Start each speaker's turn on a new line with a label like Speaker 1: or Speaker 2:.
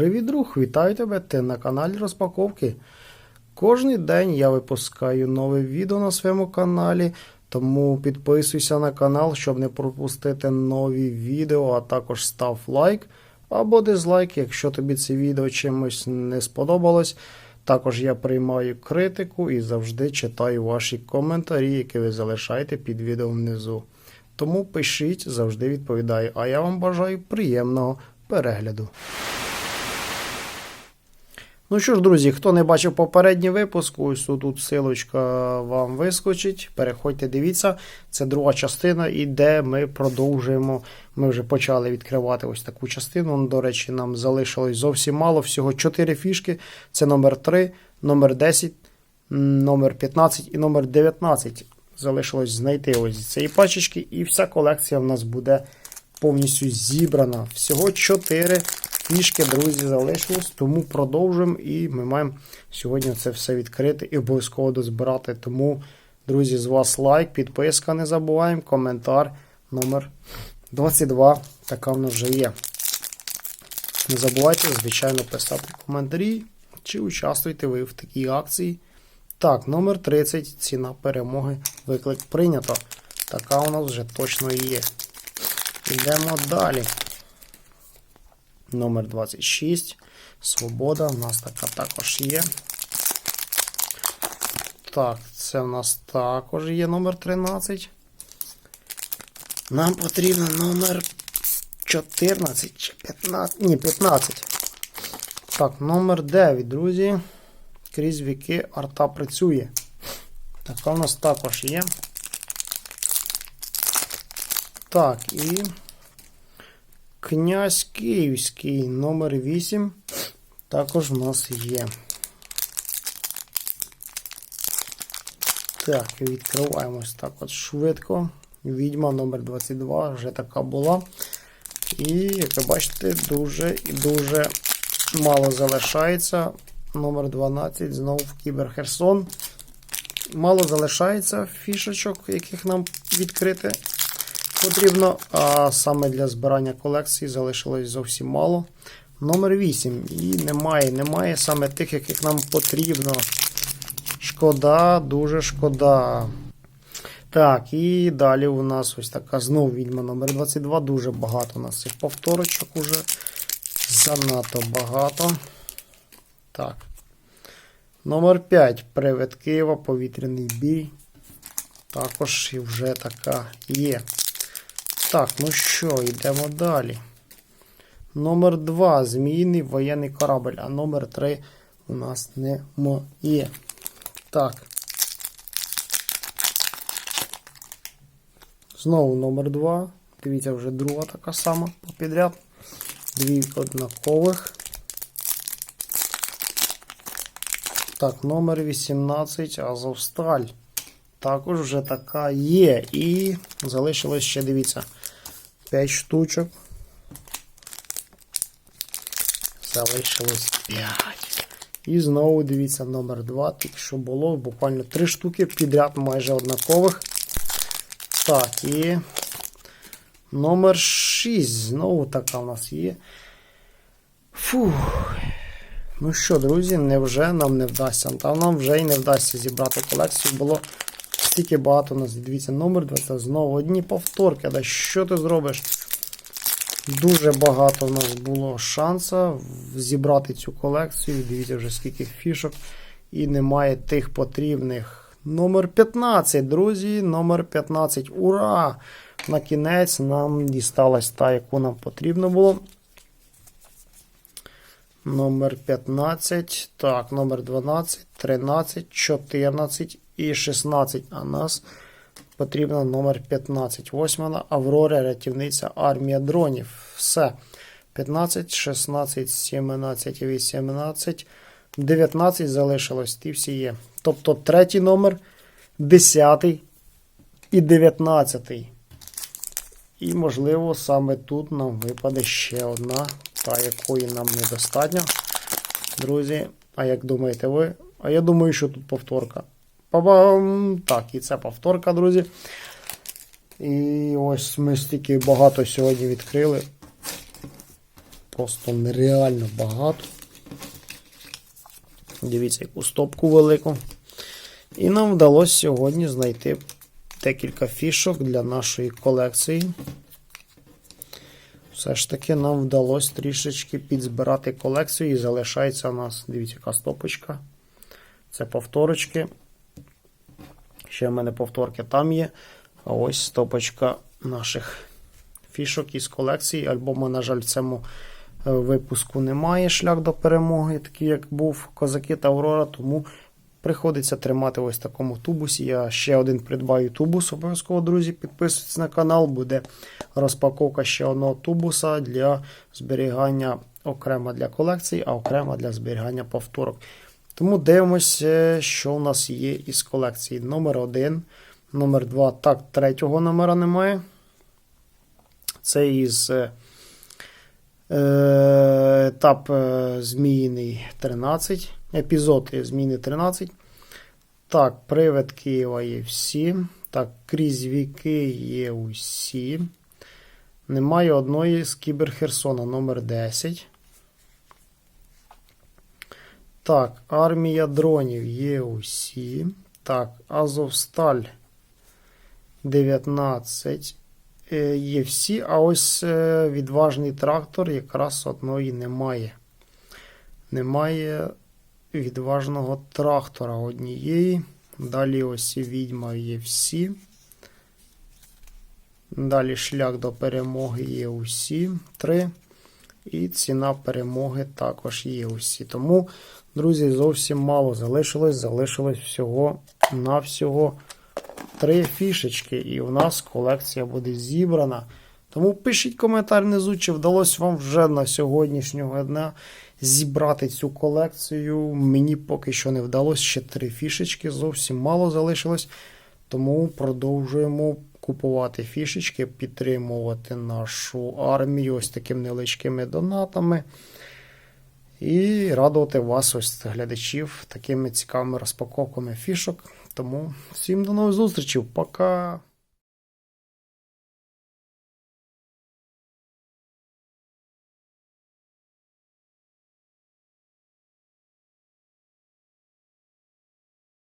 Speaker 1: Привіт, друг! Вітаю тебе! Ти на каналі розпаковки. Кожний день я випускаю нове відео на своєму каналі, тому підписуйся на канал, щоб не пропустити нові відео, а також став лайк або дизлайк, якщо тобі це відео чимось не сподобалось. Також я приймаю критику і завжди читаю ваші коментарі, які ви залишаєте під відео внизу. Тому пишіть, завжди відповідаю. А я вам бажаю приємного перегляду. Ну що ж, друзі, хто не бачив попередній випуск, ось тут силочка вам вискочить. Переходьте, дивіться. Це друга частина, і де ми продовжуємо. Ми вже почали відкривати ось таку частину. Ну, До речі, нам залишилось зовсім мало. Всього 4 фішки. Це номер 3, номер 10, номер 15 і номер 19. Залишилось знайти ось цієї пачечки, і вся колекція в нас буде повністю зібрана. Всього 4 фішки, друзі, залишилось, тому продовжуємо і ми маємо сьогодні це все відкрити і обов'язково дозбирати. Тому, друзі, з вас лайк, підписка, не забуваємо, коментар номер 22. Така в нас вже є. Не забувайте, звичайно, писати коментарі, чи участвуєте ви в такій акції. Так, номер 30. Ціна перемоги. Виклик прийнято. Така у нас вже точно є. Йдемо далі. Номер 26. Свобода. У нас така також є. Так, це в нас також є номер 13. Нам потрібен номер 14 чи 15. Ні, 15. Так, номер 9, друзі. Крізь віки арта працює. Така в нас також є. Так, і князь Київський номер 8 також в нас є. Так, відкриваємось так от швидко. Відьма номер 22 вже така була. І, як ви бачите, дуже і дуже мало залишається. Номер 12 знову в Кібер Херсон. Мало залишається фішечок, яких нам відкрити потрібно. А саме для збирання колекції залишилось зовсім мало. Номер 8. І немає, немає саме тих, яких нам потрібно. Шкода, дуже шкода. Так, і далі у нас ось така знову відьма номер 22. Дуже багато у нас цих повторочок уже. Занадто багато. Так. Номер 5. Привид Києва, повітряний бій. Також і вже така є. Так, ну що, йдемо далі. Номер 2. Змійний воєнний корабль. А номер 3 у нас немає. Так. Знову номер 2. Дивіться, вже друга така сама попідряд. Дві однакових. Так, номер 18 Азовсталь. Також вже така є. І залишилось ще, дивіться, 5 штучок. Залишилось 5. І знову дивіться номер 2. Тільки що було буквально 3 штуки підряд майже однакових. Так, і номер 6. Знову така у нас є. Фух. Ну що, друзі, невже нам не вдасться? Та нам вже і не вдасться зібрати колекцію. Було стільки багато у нас. Дивіться, номер 20. Знову одні повторки. Да що ти зробиш? Дуже багато у нас було шансу зібрати цю колекцію. Дивіться вже скільки фішок. І немає тих потрібних. Номер 15, друзі. Номер 15. Ура! На кінець нам дісталась та, яку нам потрібно було. Номер 15. Так, номер 12, 13, 14 і 16. А нас потрібно номер 15. Восьмана Аврора, рятівниця армія дронів. Все. 15, 16, 17, 18, 19 залишилось. Ті всі є. Тобто третій номер, 10 і 19. І, можливо, саме тут нам випаде ще одна, та якої нам недостатньо. Друзі, а як думаєте ви? А я думаю, що тут повторка. Па-бам! Так, і це повторка, друзі. І ось ми стільки багато сьогодні відкрили. просто нереально багато. Дивіться, яку стопку велику. І нам вдалося сьогодні знайти декілька фішок для нашої колекції. Все ж таки нам вдалося трішечки підзбирати колекцію і залишається у нас, дивіться, яка стопочка. Це повторочки. Ще в мене повторки там є. А ось стопочка наших фішок із колекції. Альбому, на жаль, в цьому е, випуску немає шлях до перемоги, такий як був Козаки та Аврора, тому приходиться тримати ось такому тубусі. Я ще один придбаю тубус. Обов'язково, друзі, підписуйтесь на канал. Буде розпаковка ще одного тубуса для зберігання окремо для колекції, а окремо для зберігання повторок. Тому дивимося, що у нас є із колекції. Номер 1, номер 2. Так, третього номера немає. Це із е, е, етап е, Зміїний 13. Епізод Зміни 13. Так, привид Києва є всі. Так, крізь віки є усі. Немає одної з Кібер Херсона номер 10. Так, армія дронів є усі. Так, Азовсталь 19 е, є всі, а ось е, відважний трактор якраз одної немає. Немає відважного трактора однієї. Далі ось відьма є всі. Далі шлях до перемоги є усі. Три. І ціна перемоги також є усі. Тому, друзі, зовсім мало залишилось. Залишилось всього на всього три фішечки. І у нас колекція буде зібрана. Тому пишіть коментар внизу, чи вдалося вам вже на сьогоднішнього дня зібрати цю колекцію. Мені поки що не вдалося. Ще три фішечки, зовсім мало залишилось. Тому продовжуємо купувати фішечки, підтримувати нашу армію ось такими невеличкими донатами. І радувати вас, ось глядачів, такими цікавими розпаковками фішок. Тому всім до нових зустрічей. Пока!